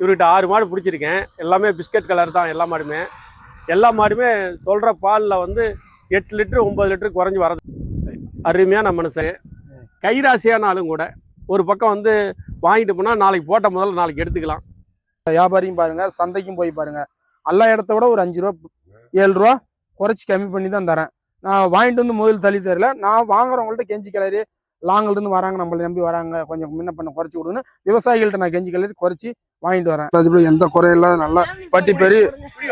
இவர்கிட்ட ஆறு மாடு பிடிச்சிருக்கேன். எல்லாமே பிஸ்கட் கலர் தான் எல்லா மாடுமே. எல்லா மாடுமே சொல்கிற பாலில் வந்து எட்டு லிட்டரு ஒம்பது லிட்டரு குறைஞ்சி வரது அருமையான மனுஷன். கைராசியானாலும் கூட. ஒரு பக்கம் வந்து வாங்கிட்டு போனால் நாளைக்கு போட்ட முதல்ல நாளைக்கு எடுத்துக்கலாம். வியாபாரியும் பாருங்கள் சந்தைக்கும் போய் பாருங்கள் எல்லா இடத்த விட ஒரு அஞ்சு ரூபா ஏழு ரூபா குறைச்சி கம்மி பண்ணி தான் தரேன். நான் வாங்கிட்டு வந்து முதல் தள்ளி தரல. நான் வாங்குறவங்கள்ட்ட கெஞ்சி கிளறி லாங்கில இருந்து வராங்க நம்மளை நம்பி வராங்க. கொஞ்சம் முன்ன பண்ண குறைச்சி கொடுன்னு விவசாயிகள்ட்ட நான் கெஞ்சி கிளறி குறைச்சி வாங்கிட்டு வரேன். அதுபோல எந்த குறையும் இல்லாத நல்லா பட்டி பெரிய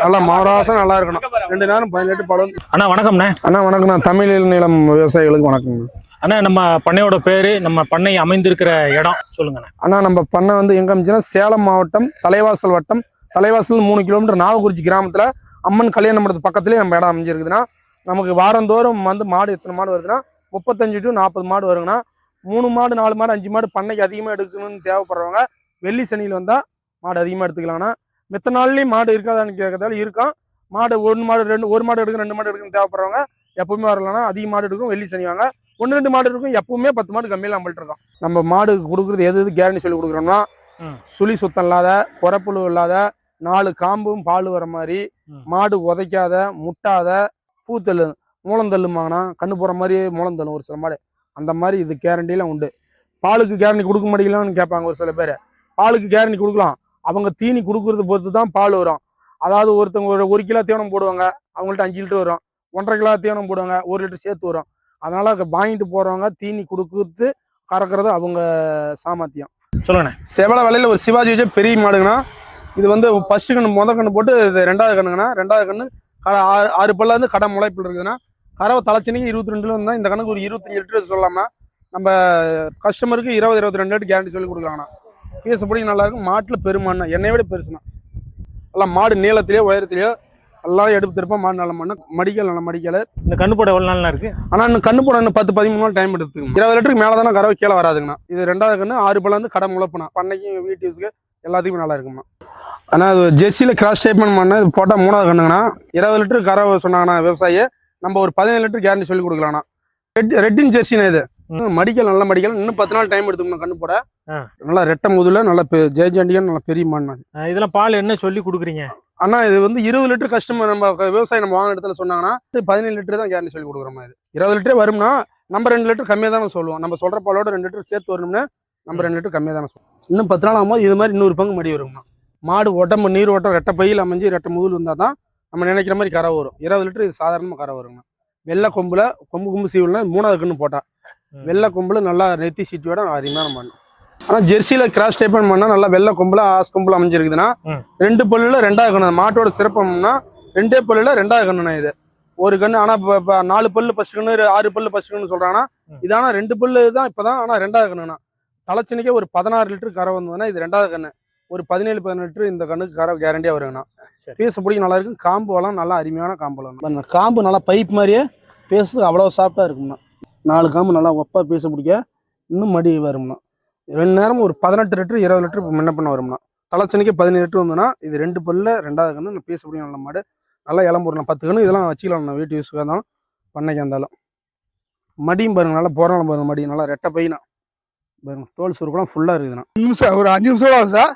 நல்லா மாராசம் நல்லா இருக்கணும். ரெண்டு நேரம் பதினெட்டு பழம். அண்ணா வணக்கம்ண்ணே. அண்ணா வணக்கம் நான் தமிழ் நிலம் விவசாயிகளுக்கு வணக்கம். அண்ணா நம்ம பண்ணையோட பேரு நம்ம பண்ணை அமைந்திருக்கிற இடம். சொல்லுங்கண்ணே. அண்ணா நம்ம பண்ணை வந்து எங்க அமைச்சுன்னா சேலம் மாவட்டம் தலைவாசல் வட்டம். தலைவாசல் மூணு கிலோமீட்டர் நாகக்குறிச்சி கிராமத்துல அம்மன் கல்யாண மண்டபத்து பக்கத்துலேயே நம்ம இடம் அமைஞ்சிருக்குதுன்னா நமக்கு வாரந்தோறும் வந்து மாடு எத்தனை மாடு வருதுன்னா முப்பத்தஞ்சு டு நாற்பது மாடு வருங்கண்ணா. மூணு மாடு நாலு மாடு அஞ்சு மாடு பண்ணைக்கு அதிகமாக எடுக்கணும்னு தேவைப்படுறவங்க வெள்ளி சனியில் வந்தால் மாடு அதிகமாக எடுத்துக்கலாம்ண்ணா மித்த நாள்லேயும் மாடு இருக்காதான்னு கேட்கறதால இருக்கும் மாடு ஒரு மாடு ரெண்டு ஒரு மாடு எடுக்கணும் ரெண்டு மாடு எடுக்கணும் தேவைப்படுறவங்க எப்பவுமே வரலன்னா அதிக மாடு எடுக்கும் வெள்ளி சனி வாங்க. ஒன்று ரெண்டு மாடு இருக்கும் எப்பவுமே பத்து மாடு கம்மியில் நம்மள்ட்ட இருக்கோம் நம்ம மாடு கொடுக்குறது எது எது கேரண்டி சொல்லி கொடுக்குறோம்னா. சுழி சுத்தம் இல்லாத குறப்புழு இல்லாத நாலு காம்பும் பால் வர மாதிரி. மாடு உதைக்காத முட்டாத பூத்தள்ளு மூலந்தள்ளுமாங்கண்ணா கண்ணு போகிற மாதிரி மூலந்தள்ளும் ஒரு சில மாடு. அந்த மாதிரி இது கேரண்டிலாம் உண்டு. பாலுக்கு கேரண்டி கொடுக்க மாட்டீங்களான்னு கேட்பாங்க ஒரு சில பேர். பாலுக்கு கேரண்டி கொடுக்கலாம். அவங்க தீனி கொடுக்கறது பொறுத்து தான் பால் வரும். அதாவது ஒருத்தவங்க ஒரு ஒரு கிலோ தீவனம் போடுவாங்க. அவங்கள்ட்ட அஞ்சு லிட்டர் வரும். ஒன்றரை கிலோ தீவனம் போடுவாங்க. ஒரு லிட்டர் சேர்த்து வரும். அதனால அத வாங்கிட்டு போறவங்க தீனி கொடுக்குறது கறக்கிறது அவங்க சாமர்த்தியம். சொல்லுங்கண்ணே. செவல விலையில ஒரு சிவாஜி வச்ச பெரிய மாடுங்கண்ணா. இது வந்து ஃபர்ஸ்ட் கண்ணு முத கண்ணு போட்டு இது ரெண்டாவது கண்ணுங்கண்ணா. ரெண்டாவது கண்ணு கடை ஆறு ஆறு பல்ல வந்து கடை முளைப்பில் இருக்குதுன்னா கறவை தலைச்சனிக்கு இருபத்தி ரெண்டுல இருந்தால் இந்த கணக்கு ஒரு இருபத்தஞ்சு லிட்டர் சொல்லலாம்னா நம்ம கஸ்டமருக்கு இருபது இருபத்தி ரெண்டு லிட்டர் கேரண்டி சொல்லி கொடுக்கலாம்ண்ணா பீசப்படி நல்லா இருக்கும்? மாட்டில் பெருமாண்ணா என்னை விட பெருசுண்ணா. எல்லாம் மாடு நீளத்திலேயோ உயரத்திலேயோ எல்லாம் எடுத்து திருப்போம் மாடு நல்ல மண்ணு மடிக்கல் நல்ல மடிக்கல். இந்த கண்ணு போட எவ்வளவு நாள்ல இருக்கு? ஆனால் இன்னும் கண்ணு போட இன்னும் பத்து பதிமூணு நாள் டைம் எடுத்துக்கணும் இருபது லிட்டருக்கு மேலே தானே கறவை கீழே வராதுங்கண்ணா. இது ரெண்டாவது கண்ணு ஆறு பல்ல வந்து கடை முளைப்புனா பண்ணைக்கும் வீட்டு யூஸுக்கு எல்லாத்துக்குமே நல்லா இருக்கும்ண்ணா ஆனால் அது ஜெர்சியில் கிராஸ் டைப்மெண்ட் பண்ண இது போட்டால் மூணாவது கண்ணுங்கண்ணா. இருபது லிட்டர் கறவை சொன்னாங்கண்ணா விவசாயி. நம்ம ஒரு பதினேழு லிட்டர் கேரண்டி சொல்லி கொடுக்கலாம்ண்ணா. ரெட் ரெட்டின் ஜெர்சினா இது. மடிக்கல் நல்ல மடிக்கல். இன்னும் பத்து நாள் டைம் எடுத்துக்கணும் கண்ணு போட. நல்லா ரெட்டை முதுல நல்ல ஜெயஜாண்டியன் நல்ல பெரிய. அஹ் இதெல்லாம் பால் என்ன சொல்லி கொடுக்குறீங்க? அண்ணா இது வந்து இருபது லிட்டர் கஸ்டமர் நம்ம விவசாயம் நம்ம வாங்கின இடத்துல சொன்னாங்கன்னா பதினேழு லிட்டர் தான் கேரண்டி சொல்லி கொடுக்குறோம் இது இருபது லிட்டரே வரும்னா நம்ம ரெண்டு லிட்டர் கம்மியாக தானே சொல்லுவோம். நம்ம சொல்ற பாலோட ரெண்டு லிட்டர் சேர்த்து வரணும்னா நம்ம ரெண்டு லிட்டர் கம்மியாக தானே சொல்லுவோம். இன்னும் பத்து நாள் ஆகும்போது இது மாதிரி இன்னொரு பங்கு மடி வருங்கண்ணா. மாடு உடம்பு நீர் ஓட்டம் ரெட்டை பையில் அமைஞ்சு ரெட்டை முதுல் வந்தால் தான் நம்ம நினைக்கிற மாதிரி கரை வரும். இருபது லிட்டர் இது சாதாரணமாக கரை வருங்கண்ணா. வெள்ளை கொம்புல கொம்பு கொம்பு சீவுல மூணாவது கண்ணு போட்டா. ம். வெள்ளை கொம்புல நல்லா நெத்தி சீட்டியோட அருமையான மண். ஆனால் ஜெர்சியில் கிராஸ் டைப்பன் பண்ணால் நல்லா வெள்ளை கொம்புல ஆஸ் கொம்புல அமைஞ்சிருக்குதுன்னா. ரெண்டு பல்லுல ரெண்டாவது கண்ணு. மாட்டோட சிறப்பம்னா ரெண்டே பல்லுல ரெண்டாவது கண்ணுண்ணா இது. ஒரு கண்ணு ஆனா இப்ப- நாலு பல்லு ஃபர்ஸ்ட் கண்ணு ஆறு பல்லு ஃபர்ஸ்ட் கண்ணு சொல்றாங்கன்னா ம். இது ஆனா ரெண்டு பல்லு தான் இப்பதான் ஆனா ரெண்டாவது கண்ணுண்ணா. தலைச்சனிக்கே ஒரு பதினாறு லிட்டர் கரை வந்ததுன்னா இது ரெண்டாவது கண்ணு. ஒரு பதினேழு பதினெட்டு லிட்டர் இந்த கண்ணுக்கு கரை கேரண்டியா வருங்கண்ணா. பேச பிடிக்கும் நல்லா இருக்கும். காம்பு வளம் நல்லா அருமையான காம்பு வளம். காம்பு நல்லா பைப் மாதிரியே பேசுறது அவ்வளோ சாஃப்டா இருக்கும்ண்ணா நாலு காம்பு நல்லா ஒப்பா பேச பிடிக்க இன்னும் மடி வரும்ண்ணா ரெண்டு நேரம் ஒரு பதினெட்டு லிட்டர் இருபது லிட்டர் முன்ன பண்ண வரும்ண்ணா தலைச்சனிக்கு பதினேழு லிட்டர் வந்ததுன்னா இது ரெண்டு பல்ல ரெண்டாவது கண்ணு நான் பேச பிடிக்கும் நல்ல மாடு. நல்லா இளம் போடலாம் பத்து கண்ணு இதெல்லாம் வச்சுக்கலாம் நான் வீட்டு யூஸுக்காக இருந்தாலும் பண்ணைக்கு இருந்தாலும் மடியும் பாருங்க நல்லா போறாலும் பாருங்க மடி. நல்லா ரெட்டை பையனா. பாருங்க தோல் சுருக்கெல்லாம் ஃபுல்லா இருக்குதுண்ணா. நிமிஷம் ஒரு அஞ்சு நிமிஷம் ஆகும் சார்.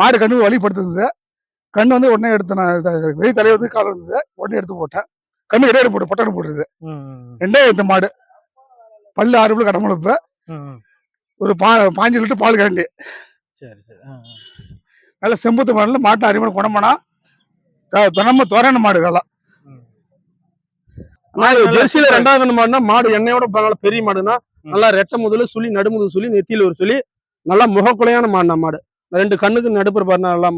மாடு கண்ணு வழிபடுத்துது கண்ணு வந்து உடனே எடுத்து நான் வெளி தலையை வந்து கால் இருந்தது உடனே எடுத்து போட்டேன். கண்ணு இடையில போட்டு பொட்டன்னு போட்டுருது. ரெண்டே இந்த மாடு. பல்லு ஆறு பல்லு கடமுழப்பு. ஒரு பா பாஞ்சு லிட்டர் பால் கரண்டி சரி சரி. நல்ல செம்புத்து மாடுல மாட்டு அரிமணம் குணமானா தினமும் தோரான மாடு நல்லா ம். ஆனா இது நல்லா ஜெர்சியில ரெண்டாவது கண்ணு மாடுனா மாடு எண்ணெயோட பரவாயில்ல பெரிய மாடுனா ம். நல்லா ரெட்டை முதல்ல சுழி நடுமுது சுழி நெத்தியில ஒரு சுழி நல்லா முகக்குலையான மாடுனா மாடு ரெண்டு கண்ணுக்கு நடுப்புற பாருனா நல்லா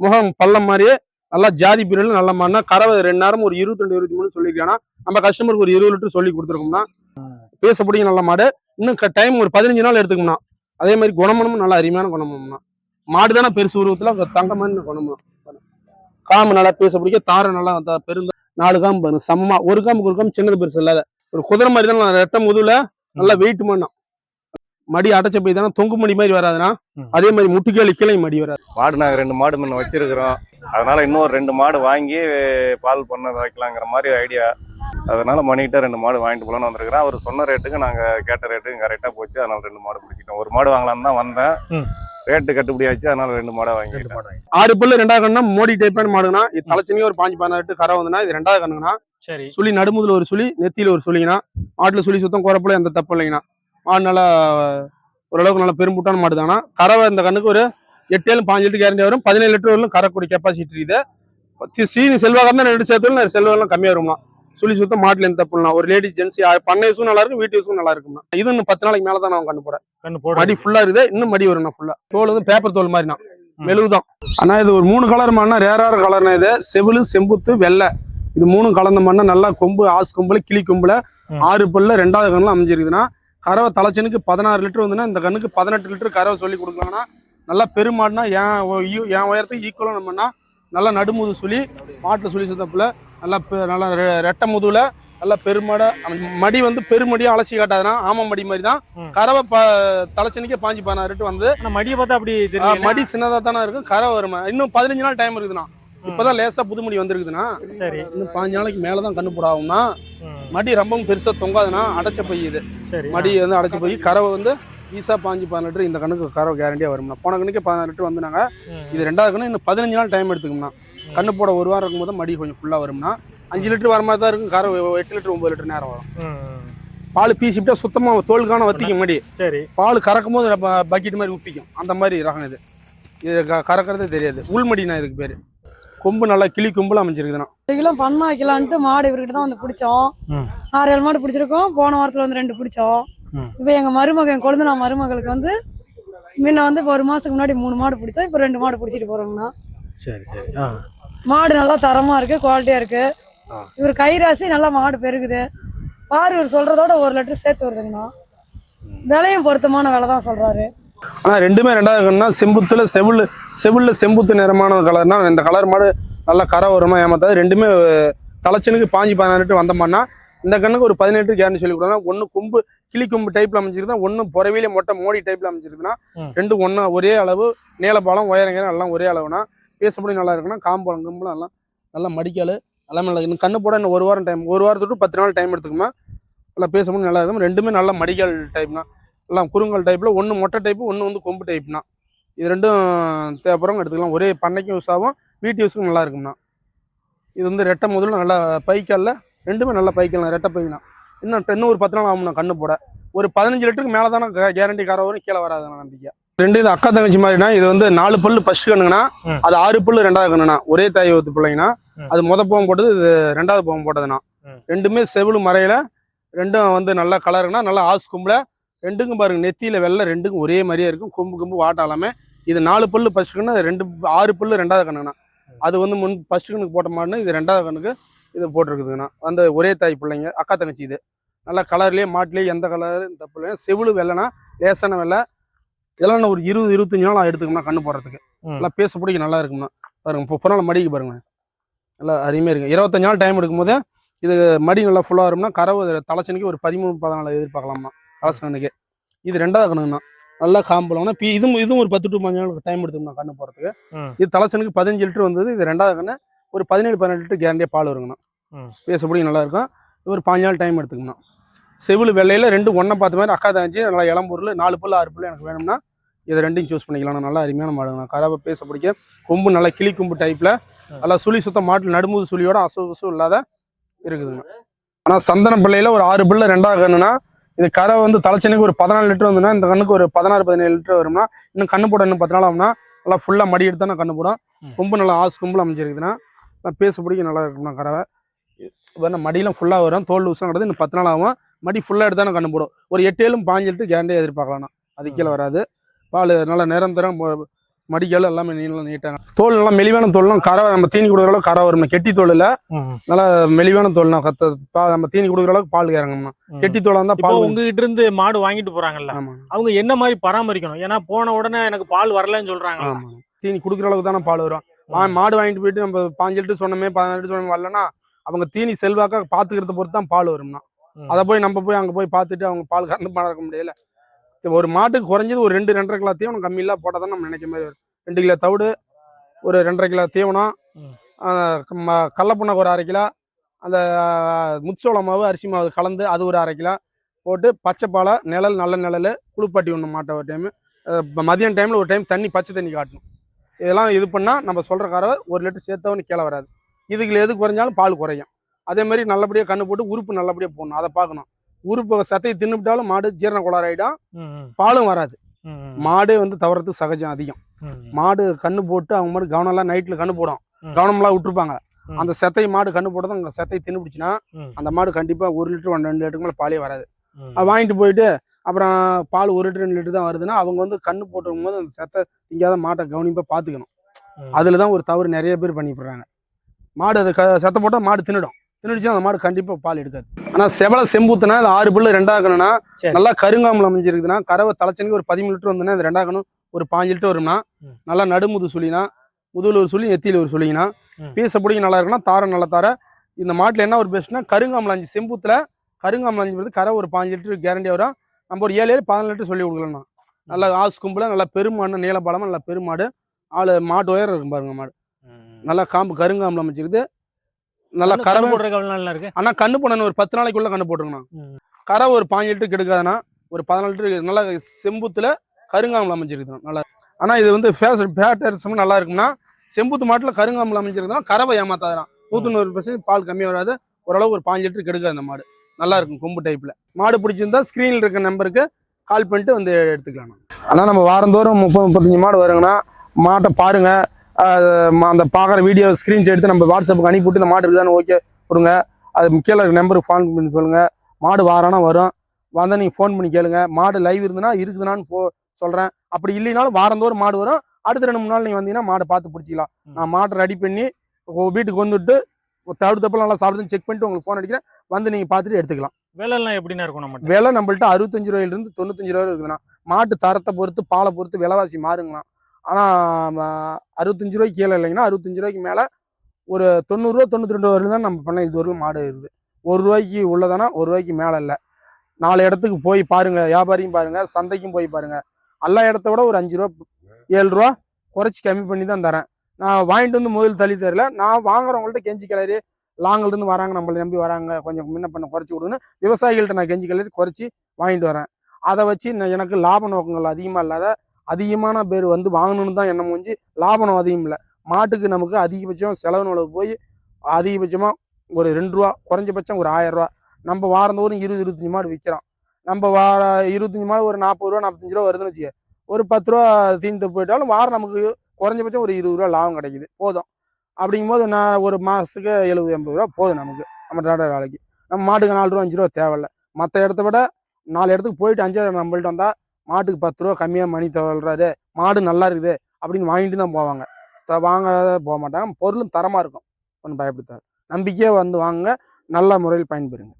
முகம் பள்ளம் மாதிரியே நல்லா ஜாதி பீரியட்ல நல்ல மாடுனா கறவை ரெண்டு நேரம் ஒரு இருபத்தி ரெண்டு இருபத்தி மூணு சொல்லிருக்கானா நம்ம கஸ்டமருக்கு ஒரு இருபது லிட்டர் சொல்லி கொடுத்துருக்கோம்னா பேச பிடிக்கும் நல்ல மாடு இன்னும் டைம் ஒரு பதினஞ்சு நாள் எடுத்துக்கணும்னா. அதே மாதிரி குணமனமும் நல்லா அருமையான குணமனம்னா. மாடு தானே பெருசு உருவத்துல தங்கமான குணமனம். காம்பு நல்லா பேச பிடிக்க தாரை நல்லா பெருந்த நாலு காம்பு பாருங்க சமமா. ஒரு காம்புக்கு ஒரு காம்பு சின்னது பெருசு இல்லாத. ஒரு குதிரை மாதிரி தான் ரெட்டை முதுல நல்லா வெயிட் பண்ணோம் மடி அடைச்ச போய் தானே தொங்கு மடி மாதிரி வராதுன்னா. அதே மாதிரி முட்டுக்கேளி கீழே மடி வராது. மாடு நாங்கள் ரெண்டு மாடு முன்ன வச்சிருக்கிறோம். அதனால இன்னொரு ரெண்டு மாடு வாங்கி பால் பண்ண வைக்கலாங்கிற மாதிரி ஐடியா அதனால மணிக்கிட்ட ரெண்டு மாடு வாங்கிட்டு போலான்னு வந்திருக்கிறேன். அவர் சொன்ன ரேட்டுக்கு நாங்கள் கேட்ட ரேட்டுக்கு கரெக்டாக போச்சு. அதனால ரெண்டு மாடு பிடிச்சிட்டோம். ஒரு மாடு வாங்கலாம்னு தான் வந்தேன். ரேட்டு கட்டுப்படி ஆச்சு. அதனால ரெண்டு மாடை வாங்கி ஆறு பல்லு ரெண்டாவது கண்ணா மோடி டைப்பான மாடுங்கண்ணா. இது தலைச்சனிக்கு ஒரு பாஞ்சு பதினாறு கரை வந்துன்னா இது ரெண்டாவது கண்ணுங்கண்ணா. சரி. சுழி நடுமுதுல ஒரு சுழி நெத்தியில ஒரு சுழிங்கண்ணா. மாட்டுல சுழி சுத்தம் குறப்புல எந்த தப்பு இல்லைங்கண்ணா. மாடு நல்லா ஓரளவுக்கு நல்லா பெரும்புட்டான மாடு தானா கறவை இந்த கண்ணுக்கு ஒரு எட்டு ஏழு பாஞ்சு லிட்டர் கேரண்டி வரும். பதினேழு லிட்டர் வரலும் கறக்கூடிய கெப்பாசிட்டி இருக்குது. சீனி செல்வாக்கம் தான் ரெண்டு சேர்த்து செல்வாக்கம் கம்மியா வரும்னா சுழி சுத்தம் மாட்டுல எந்த தப்பு இல்லைனா ஒரு லேடி ஜென்சி பண்ணை யூஸும் நல்லா இருக்கும் வீட்டு யூஸும் நல்லா இருக்கும்னா. இது இன்னும் பத்து நாளைக்கு மேல தான் நான் கண்ணு போறேன் கண்ணு போடு மடி ஃபுல்லா இருக்குது. இன்னும் மடி வரும்ண்ணா ஃபுல்லா தோல் வந்து பேப்பர் தோல் மாதிரிண்ணா மெழுகுதான். ஆனா இது ஒரு மூணு கலர் மண்ணா ரேரார கலர்னா இது. செவிலு செம்புத்து வெள்ளை. இது மூணும் கலந்த மண்ணை நல்லா கொம்பு ஆஸ் கொம்புல கிளி கொம்புல. ஆறு பல்ல ரெண்டாவது கண்ணுல அமைஞ்சிருக்குதுன்னா கறவை தலைச்சனுக்கு பதினாறு லிட்டர் வந்துன்னா இந்த கண்ணுக்கு பதினெட்டு லிட்டர் கறவை சொல்லி கொடுக்கலாம்னா நல்லா பெருமாடுனா என் என் உயரத்துக்கு ஈக்குவலாக நம்மனா நல்லா நடுமுது சுழி மாட்டில் சுழி சுத்தப்பில் நல்லா நல்லா ரெட்டை முதுகுல நல்லா பெருமாடை மடி வந்து பெருமடியாக அலசி காட்டாதுன்னா ஆம மடி மாதிரி தான். கறவை ப தலைச்சனுக்கே பாஞ்சு பதினாறு லிட்டர் வந்து. மடியை பார்த்தா அப்படி மடி சின்னதா தானே இருக்கும் கரை வருமா. இன்னும் பதினஞ்சு நாள் டைம் இருக்குதுண்ணா. இப்பதான் லேசா புது முடி வந்திருக்குதுண்ணா. சரி. இன்னும் பாஞ்சு நாளைக்கு மேல தான் கண்ணு போட ஆகும்னா ம், மடி ரொம்பவும் பெருசா தொங்காதுன்னா அடைச்ச பை இது. சரி. மடி வந்து அடைச்ச போய் கறவை வந்து ஈஸா பாஞ்சு பதினாறு லிட்டர் இந்த கணக்கு கறவை கேரண்டியா வரும்ண்ணா. போன கணக்கே பதினாறு லிட்டர் வந்துனாங்க. இது ரெண்டாவது கண்ணு இன்னும் பதினஞ்சு நாள் டைம் எடுத்துக்கும்ண்ணா. கண்ணு போட ஒரு வாரம் இருக்கும்போது மடி கொஞ்சம் ஃபுல்லா வரும்னா அஞ்சு லிட்டர் வர மாதிரி தான் இருக்கும். கறவை எட்டு லிட்டர் ஒன்பது லிட்டர் நேரம் வரும். பால் பீசிவிட்டா சுத்தமா தோலுக்கான வத்திக்கும் மடி. சரி. பால் கறக்கும் போது பக்கெட் மாதிரி உப்பிக்கும் அந்த மாதிரி ரகம் இது. இது க- கறக்கறதே தெரியாது. உள்மடினா இதுக்கு பேர். கொம்பு நல்லா கிளி கொம்புல அமைஞ்சிருக்குதுண்ணா. ஒரு கிலோ பண்ணா வைக்கலான்ட்டு மாடு இவர்கிட்ட தான் வந்து பிடிச்சோம். ஆறு ஏழு மாடு பிடிச்சிருக்கோம். போன வாரத்தில் வந்து ரெண்டு பிடிச்சோம். இப்போ எங்கள் மருமகன் கொழுந்தனா மருமகளுக்கு வந்து முன்ன வந்து ஒரு மாதத்துக்கு முன்னாடி மூணு மாடு பிடிச்சோம். இப்போ ரெண்டு மாடு பிடிச்சிட்டு போகிறோங்கண்ணா சரி சரி. ஆ. மாடு நல்லா தரமாக இருக்குது குவாலிட்டியாக இருக்குது ஆ. இவர் கைராசி நல்லா மாடு பெருகுது. பாரு இவர் சொல்கிறதோட ஒரு லிட்டர் சேர்த்து வருதுங்கண்ணா. விலையும் பொருத்தமான விலை தான் சொல்கிறாரு ஆனா ரெண்டுமே ரெண்டாவது கண்ணா செம்புத்துல செவுள் செவுள்ல செம்புத்து நிறமான கலர்னா இந்த கலர் மாடு நல்லா கரை வருமா ஏமாத்தாது. ரெண்டுமே தலைச்சனுக்கு பாஞ்சு பதினாறு வந்தோம்னா இந்த கண்ணுக்கு ஒரு பதினெட்டு கேரண்டி சொல்லி கொடுத்தா ஒன்று கொம்பு கிளி கொம்பு டைப்ல அமைஞ்சிருந்தா ஒன்று புறவிலே மொட்டை மோடி டைப்ல அமைஞ்சிருக்குன்னா ம். ரெண்டும் ஒன்றா ஒரே அளவு நீளபாலம் உயரங்க எல்லாம் ஒரே அளவுனா பேசப்படி நல்லா இருக்குன்னா காம்பளம் கம்பளம் எல்லாம் நல்லா மடிக்கால் எல்லாமே நல்லா இன்னும் கண்ணு போட இன்னும் ஒரு வாரம் டைம் ஒரு வாரத்துக்கு பத்து நாள் டைம் எடுத்துக்குமா? நல்லா பேசப்படி நல்லா இருக்கும் ரெண்டுமே நல்லா மடிக்கால் டைப்னா எல்லாம் குறுங்கல் டைப்பில் ஒன்று மொட்டை டைப்பு ஒன்று வந்து கொம்பு டைப்னா இது ரெண்டும் தேவைப்படுறவங்க எடுத்துக்கலாம். ஒரே பண்ணைக்கும் யூஸ் ஆகும். வீட்டு யூஸுக்கும் நல்லா இருக்கும்ண்ணா இது வந்து ரெட்டை முதல்ல நல்லா பைக்கல்ல ரெண்டுமே நல்லா பைக்கலாம் ரெட்டை பைக்கனா இன்னும் இன்னும் ஒரு பத்து நாள் ஆகும்ண்ணா கண்ணு போட. ஒரு பதினஞ்சு லிட்டருக்கு மேலே தானே கேரண்டி கார வரும் கீழே வராதுண்ணா நம்பிக்கை. ரெண்டு இது அக்கா தங்கச்சி மாதிரினா இது வந்து நாலு பல்லு ஃபர்ஸ்ட் கண்ணுங்கண்ணா ம். அது ஆறு பல்லு ரெண்டாவது கண்ணுண்ணா ஒரே தாய் ஒத்து பிள்ளைங்கண்ணா. ம். அது முத போகம் போட்டது இது ரெண்டாவது போகம் போட்டதுண்ணா. ம். ரெண்டுமே செவிலு மறையில ரெண்டும் வந்து நல்லா கலருங்கண்ணா நல்லா ஆசு கும்பல. ரெண்டுக்கும் பாருங்க நெத்தியில வெள்ளை ரெண்டுக்கும் ஒரே மாதிரியே இருக்கும். கொம்பு கொம்பு வாட்டாலாமே இது நாலு பல்லு ஃபர்ஸ்ட் கண்ணு ரெண்டு ஆறு பல்லு ரெண்டாவது கண்ணுங்கண்ணா. அது வந்து முன் ஃபர்ஸ்ட் கண்ணுக்கு போட்ட மாடுன்னு இது ரெண்டாவது கண்ணுக்கு இது போட்டிருக்குதுங்கண்ணா. அந்த ஒரே தாய் பிள்ளைங்க அக்கா தங்கச்சி இது. நல்லா கலர்லேயே மாட்டுலேயே எந்த கலர் இந்த பிள்ளைங்க செவிலு வெள்ளைனா லேசான வெள்ளை. இதெல்லாம் நான் ஒரு இருபது இருபத்தஞ்சு நாள் எடுத்துக்கோம்னா கண்ணு போடுறதுக்கு. நல்லா பேச பிடிக்க நல்லா இருக்கும்னா. பாருங்க இப்போ நாள் மடிக்கு பாருங்க. நல்லா அருமையாக இருக்கும் இருபத்தஞ்சு நாள் டைம் எடுக்கும்போது இது மடி நல்லா ஃபுல்லாக வரும்னா கறவை தலைச்சனுக்கு ஒரு பதிமூணு பதினாலு எதிர்பார்க்கலாம்னா தலைச்சனுக்கு இது ரெண்டாவது கண்ணுங்கண்ணா நல்லா காம்பலம்னா இப்போ இதுவும் இதுவும் ஒரு பத்து டு பதினஞ்சு நாள் டைம் எடுத்துக்கணும் கண்ணு போகிறதுக்கு. இது தலைச்சனுக்கு பதினஞ்சு லிட்டர் வந்தது இது ரெண்டாவது கண்ணு ஒரு பதினேழு பதினெட்டு லிட்டர் கேரண்டியாக பால் வருங்கண்ணா. பேசப்படி நல்லா இருக்கும். ஒரு பாஞ்சு நாள் டைம் எடுத்துக்கணும் செவிலு வெள்ளையில் ரெண்டு ஒன்றை பார்த்த மாதிரி அக்கா தாஞ்சி நல்லா இளம்பூரில் நாலு பல்லு ஆறு பல்லு எனக்கு வேணும்னா இதை ரெண்டையும் சூஸ் பண்ணிக்கலாம். நல்லா அருமையான மாடுங்கண்ணா கறவை பேச பிடிக்க. கொம்பு நல்லா கிளி கொம்பு டைப்பில் நல்லா சுழி சுத்தம் மாட்டில் நடுமுது சுழியோட அசு இல்லாத இருக்குதுங்க. ஆனால் சந்தன பிள்ளையில ஒரு ஆறு பிள்ளை ரெண்டாவது கண்ணுனா இது கரை வந்து தலைச்சனுக்கு ஒரு பதினாலு லிட்டர் வந்துன்னா இந்த கண்ணுக்கு ஒரு பதினாறு பதினேழு லிட்டர் வரும்னா இன்னும் கண்ணு போட இன்னும் பத்து நாள் ஆகும்னா நல்லா ஃபுல்லாக மடி எடுத்து தான் கண்ணு போடும். கொம்பு நல்லா ஆசு கொம்பில் அமைஞ்சிருக்குதுன்னா நல்லா பேச பிடிக்க நல்லா இருக்கும்னா கறவை வேணா மடியெல்லாம் ஃபுல்லாக வரும். தோல் லூஸ்லாம் கிடந்து இன்னும் பத்து நாள் ஆகும். மடி ஃபுல்லாக எடுத்து தானே கண்ணு போடும் ஒரு எட்டு ஏழும் பாஞ்சு லிட்டர் கேரண்டியாக எதிர்பார்க்கலாம்ண்ணா. அது கீழே வராது. பால் நல்லா நிரந்தரம் ம- மடிகள் எல்லாமே நீளம் நீட்டாங்க தோல் நல்லா மெலிவான தோல்லாம் கரை நம்ம தீனி கொடுக்குற அளவுக்கு கரை வரும் கெட்டி தோல் இல்ல. ம். நல்லா மெலிவான தோல்னா கத்த நம்ம தீனி கொடுக்குற அளவுக்கு பால் இறங்கணும்னா. கெட்டி தோலா இருந்தா பால் உங்ககிட்ட இருந்து மாடு வாங்கிட்டு போறாங்கல்ல ஆமா அவங்க என்ன மாதிரி பராமரிக்கணும்? ஏன்னா போன உடனே எனக்கு பால் வரலன்னு சொல்றாங்க தீனி கொடுக்குற அளவுக்கு தானே பால் வரும். மாடு வாங்கிட்டு போயிட்டு நம்ம பாஞ்சு லிட்டர் சொன்னமே பதினாறு லிட்டர் சொன்னமே வரலன்னா அவங்க தீனி செல்வாக்கா பாத்துக்கிறத பொறுத்து தான் பால் வரும்னா. அதை போய் நம்ம போய் அங்க போய் பார்த்துட்டு அவங்க பால் கறந்து பழக்க முடியல. ஒரு மாட்டுக்கு குறைஞ்சது ஒரு ரெண்டு ரெண்டரை கிலோ தீவனம் கம்மி இல்லா போட்டால் தான் நம்ம நினைக்கிற மாதிரி வரும். ரெண்டு கிலோ தவிடு ஒரு ரெண்டரை கிலோ தீவனம் கடலப்புண்ணாக்கு ஒரு அரை கிலோ அந்த முச்சோள மாவு அரிசி மாவு கலந்து அது ஒரு அரை கிலோ போட்டு பச்சை பாலை நிழல் நல்ல நிழல் குளிப்பாட்டி விடணும் மாட்டை ஒரு டைமு மதியம் டைமில் ஒரு டைம் தண்ணி பச்சை தண்ணி காட்டணும். இதெல்லாம் இது பண்ணால் நம்ம சொல்கிற கறவை ஒரு லிட்டர் சேர்த்தவனு கீழே வராது. இதுக்குள்ள எது குறைஞ்சாலும் பால் குறையும். அதே மாதிரி நல்லபடியாக கண்ணு போட்டு உறுப்பு நல்லபடியாக போடணும். அதை பார்க்கணும். உறுப்பு சத்தையை தின்னுவிட்டாலும் மாடு ஜீரண கோளாறு ஆகிடும் ம், ம், பாலும் வராது. மாடே வந்து தவறதுக்கு சகஜம் அதிகம். மாடு கண்ணு போட்டு அவங்க மாடு கவனம்லாம் நைட்டில் கண்ணு போடும். கவனம்லாம் விட்டுருப்பாங்க. அந்த செத்தை மாடு கண்ணு போட்டதும் அந்த செத்தை தின்னு பிடிச்சின்னா ம். அந்த மாடு கண்டிப்பாக ஒரு லிட்டர் ஒன் ரெண்டு லிட்டருக்கு மேலே பாலே வராது. வாங்கிட்டு போயிட்டு அப்புறம் பால் ஒரு லிட்டர் ரெண்டு லிட்டர் தான் வருதுன்னா அவங்க வந்து கண்ணு போட்டுக்கும் போது அந்த செத்தை திங்காத மாட்டை கவனிப்பாக பார்த்துக்கணும். அதில் தான் ஒரு தவறு நிறைய பேர் பண்ணிவிடுறாங்க மாடு அது க செத்த போட்டால் மாடு தின்னுடும். தின்னுடுச்சுன்னா அந்த மாடு கண்டிப்பாக பால் எடுக்காது ஆனால் செவலை செம்பூத்துனா அது ஆறு புல்லு ரெண்டாக்கணும்னா சரி. நல்லா கருங்காமல் அமைஞ்சிருக்குதுன்னா கறவை தலைச்சனுக்கு ஒரு பதிமூணு லிட்டர் வந்துன்னா அது ரெண்டாக்கணும் ஒரு பாஞ்சு லிட்டர் வரும்னா. நல்லா நடுமுது சுழினா முதுகுல ஒரு சுழி நெத்தியில் ஒரு சுழினா ம். பீச பிடிக்க நல்லா இருக்குன்னா தாரம் நல்லா தார இந்த மாட்டில் என்ன ஒரு பெஸ்ட்னா கருங்காமல் அஞ்சு செம்பூத்தில் கருங்காமல் அஞ்சு வந்து கரை ஒரு பாஞ்சு லிட்டர் கேரண்டி வரும் நம்ம ஒரு ஏழு ஏழு பதினாலு லிட்டர் சொல்லி கொடுக்கலண்ணா நல்லா ஆசு கும்பல நல்லா பெருமாடு நீளப்பாலமாக நல்லா பெருமாடு ஆள் மாட்டு உயரம் இருக்கும் பாருங்க மாடு. நல்லா காம்பு கருங்காமல் அமைச்சிருக்குது நல்லா கரை போடுறதுக்கு எவ்வளவு நாள்ல இருக்கு. ஆனால் கண்ணு பண்ணணும் ஒரு பத்து நாளைக்குள்ள கண்ணு போட்டுருங்கண்ணா. கரை ஒரு பாஞ்சு லிட்டர் கெடுக்காதுண்ணா. ஒரு பதினாலு லிட்டர் நல்லா செம்புத்துல கருங்காமல் அமைஞ்சிருக்குது நல்லா. ஆனால் இது வந்து ஃபேஸ் ஃபேட்டர்ஸும் நல்லா இருக்கும்னா செம்புத்து மாட்டில் கருங்காமல் அமைஞ்சிருக்குதுன்னா கறவை ஏமாத்தாதான் நூற்றி பர்சன்ட் பால் கம்மியாக வராது. ஓரளவு ஒரு பாஞ்சு லிட்டர் கெடுக்காது அந்த மாடு. நல்லா இருக்கும் கொம்பு டைப்பில் மாடு பிடிச்சிருந்தா ஸ்க்ரீனில் இருக்க நம்பருக்கு கால் பண்ணிட்டு வந்து எடுத்துக்கலாம் ஆனால் நம்ம வாரந்தோறும் முப்பது முப்பத்தஞ்சு மாடு வருங்கன்னா மாட்டை பாருங்க. ஆஹ் ம- அந்த பார்க்குற வீடியோ ஸ்க்ரீன்ஷாட் எடுத்து நம்ம வாட்ஸ்அப்புக்கு அனுப்பிவிட்டு இந்த மாடு இருக்குதான்னு ஓகே கொடுங்க. அது முக்கிய நம்பருக்கு ஃபோன் பண்ணி சொல்லுங்க. மாடு வாரானா வரும். வந்தால் நீங்கள் ஃபோன் பண்ணி கேளுங்க. மாடு லைவ் இருந்துன்னா இருக்குதுனான்னு ஃபோ சொல்கிறேன் அப்படி இல்லைனாலும் வாரந்தோறும் மாடு வரும். அடுத்த ரெண்டு மூணு நாள் நீங்கள் வந்தீங்கன்னா மாடை பார்த்து பிடிச்சிக்கலாம். நான் மாட்டை ரெடி பண்ணி வீட்டுக்கு வந்துட்டு தவிடு தப்பெல்லாம் நல்லா சாப்பிடுன்னு செக் பண்ணிட்டு உங்களுக்கு ஃபோன் அடிக்கிறேன். வந்து நீங்கள் பார்த்துட்டு எடுத்துக்கலாம். விலை எல்லாம் எப்படிண்ணா இருக்கும் நம்ம விலை நம்மள்ட்ட அறுபத்தஞ்சு ரூபாயிலிருந்து தொண்ணூத்தஞ்சு ரூபா இருக்குதுண்ணா. மாட்டு தரத்தை பொறுத்து பாலை பொறுத்து விலைவாசி மாறுங்கண்ணா. ஆனால் அறுபத்தஞ்சு ரூபாய்க்கு கீழே இல்லைங்கன்னா அறுபத்தஞ்சு ரூபாய்க்கு மேலே ஒரு தொண்ணூறுரூவா தொண்ணூற்றி ரெண்டு வரைக்கும் தான் நம்ம பண்ண இது வரைக்கும் மாடு இருக்குது. ஒரு ரூபாய்க்கு உள்ளதானா ஒரு ரூபாய்க்கு மேலே இல்லை. நாலு இடத்துக்கு போய் பாருங்கள் வியாபாரியும் பாருங்க சந்தைக்கும் போய் பாருங்கள் எல்லா இடத்த விட ஒரு அஞ்சு ரூபா ஏழு ரூபா குறைச்சி கம்மி பண்ணி தான் தரேன். நான் வாங்கிட்டு வந்து முதல் தள்ளி தரல. நான் வாங்குறவங்கள்ட்ட கெஞ்சி கிளறி லாங்கிலிருந்து வராங்க நம்மளை நம்பி வராங்க. கொஞ்சம் முன்ன பண்ண குறைச்சி கொடுன்னு விவசாயிகள்கிட்ட நான் கெஞ்சி கிளறி குறைச்சி வாங்கிட்டு வரேன். அதை வச்சு நான் எனக்கு லாப நோக்கங்கள் அதிகமாக இல்லாத அதிகமான பேர் வந்து வாங்கணும்னு தான் எண்ணம் முடிஞ்சு லாபம் அதிகம் இல்லை. மாட்டுக்கு நமக்கு அதிகபட்சம் செலவு நூலுக்கு போய் அதிகபட்சமாக ஒரு ரெண்டு ரூபா குறைஞ்சபட்சம் ஒரு ஆயிரம் ரூபா. நம்ம வாரந்தோறும் இருபது இருபத்தஞ்சி மாடு விற்கிறோம் நம்ம வார இருபத்தஞ்சி மாடு ஒரு நாற்பது ரூபா நாற்பத்தஞ்சு ரூபா வருதுன்னு வச்சுக்க ஒரு பத்து ரூபா தீர்ந்து போயிட்டாலும் வாரம் நமக்கு குறைஞ்சபட்சம் ஒரு இருபது ரூபா லாபம் கிடைக்குது. போதும். அப்படிங்கும்போது நான் ஒரு மாதத்துக்கு எழுபது எண்பது ரூபா போதும் நமக்கு. நம்ம டாடா வேலைக்கு. நம்ம மாட்டுக்கு நாலு ரூபா அஞ்சு ரூபா தேவையில்ல. மற்ற இடத்த விட நாலு இடத்துக்கு போயிட்டு அஞ்சாயிரம் நம்மள்ட்ட வந்தால் மாட்டுக்கு பத்து ரூபா கம்மியாக மணி தவறாரு மாடு நல்லா இருக்குது அப்படின்னு வாங்கிட்டு தான் போவாங்க. த- வாங்க போக மாட்டாங்க. பொருளும் தரமாக இருக்கும். ஒன்றும் பயப்படுத்தாது. நம்பிக்கையாக வந்து வாங்க நல்ல முறையில் பயன்பெறுங்க.